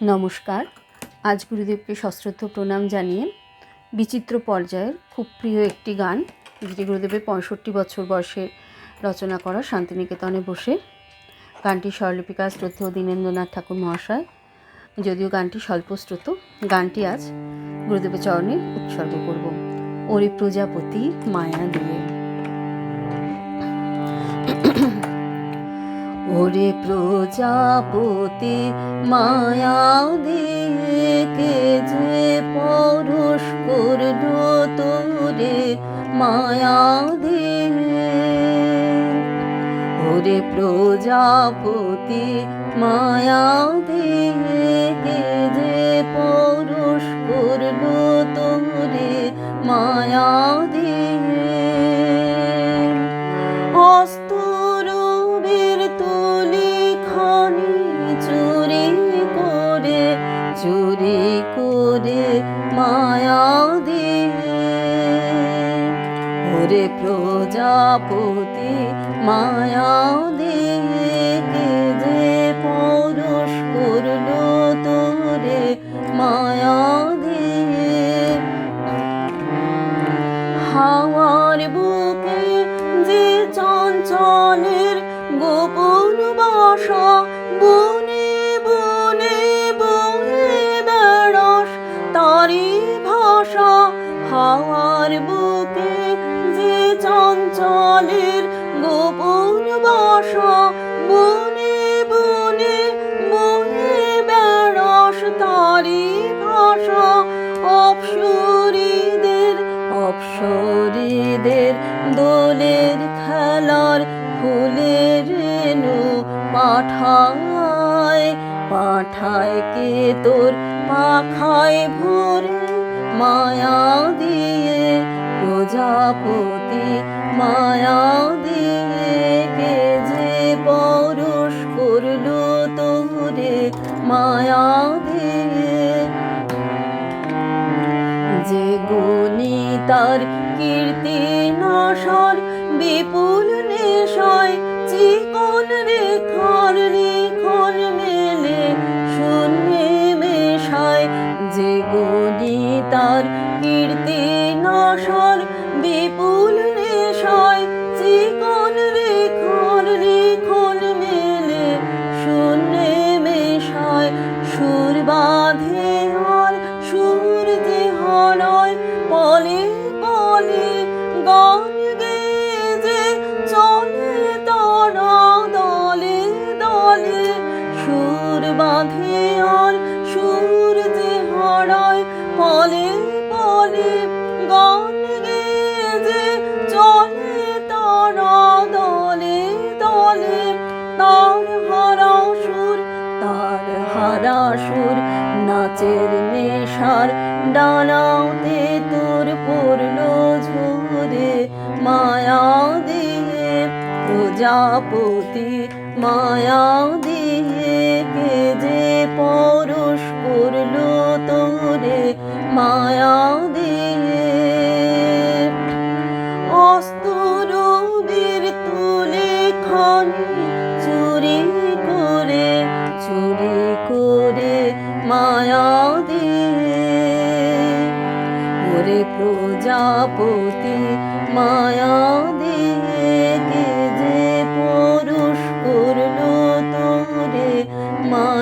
নমস্কার। আজ গুরুদেবকে সশ্রদ্ধ প্রণাম জানিয়ে বিচিত্র পর্যায়ের খুব প্রিয় একটি গান, যেটি গুরুদেবের পঁয়ষট্টি বছর বয়সে রচনা করা শান্তিনিকেতনে বসে। গানটি স্বরলিপিকা শ্রদ্ধ দীনেন্দ্রনাথ ঠাকুর মহাশয়। যদিও গানটি স্বল্পশ্রুত, গানটি আজ গুরুদেবের চরণে উৎসর্গ করব। ওরে প্রজাপতি, মায়া দিয়ে। ওরে প্রজাপতি, মায়া দিয়ে কে যে পরশ করল তোরে, মায়া দিয়ে ওরে প্রজাপতি, মায়া দিয়ে প্রজাপতি মায়া দিয়ে যে পরশ করল তোরে, মায়া দিয়ে হাওয়ার বুকে যে চঞ্চলের গোপন বাসা, বনে বনে বনে তারি ভাষা। হাওয়ার বুকে চঞ্চলের গোপন বাসা, বনে বনে বনে বেড়াস তারি ভাষা অপসরীদের অপসরীদের দোলের খেলার ফুলের রেণু পাঠায় পাঠায় কে তোর পাখায় ভরে? মায়া দিয়ে প্রজাপতি মায়া দিয়ে কে যে পরশ করল তোরে, মায়া দিয়ে। যে গুণী তার কীর্তি নাশর, বিপুল নেশয় চিকন রেখার লিখন মেলে, শূন্যে মেশায়। যে গুণী তার কীর্তি নাশর, বিপুল পলে পলে গান গেয়ে যে চলে তারা দলে দলে। সুর বাঁধে আর সুর যে হরয় পলে পলে গান গেয়ে যে চলে তারা দলে দলে। তার হারা সুর, তার হারা সুর নাচের নেশার ডালাওতে তোর পড়ল ঝুরে মায়া দিয়ে প্রজাপতি, মায়া দিয়ে কে যে পরশ করল তোরে। মায়া প্রজাপতি মায়া দেখে যে পুরুষ করল তোরে মা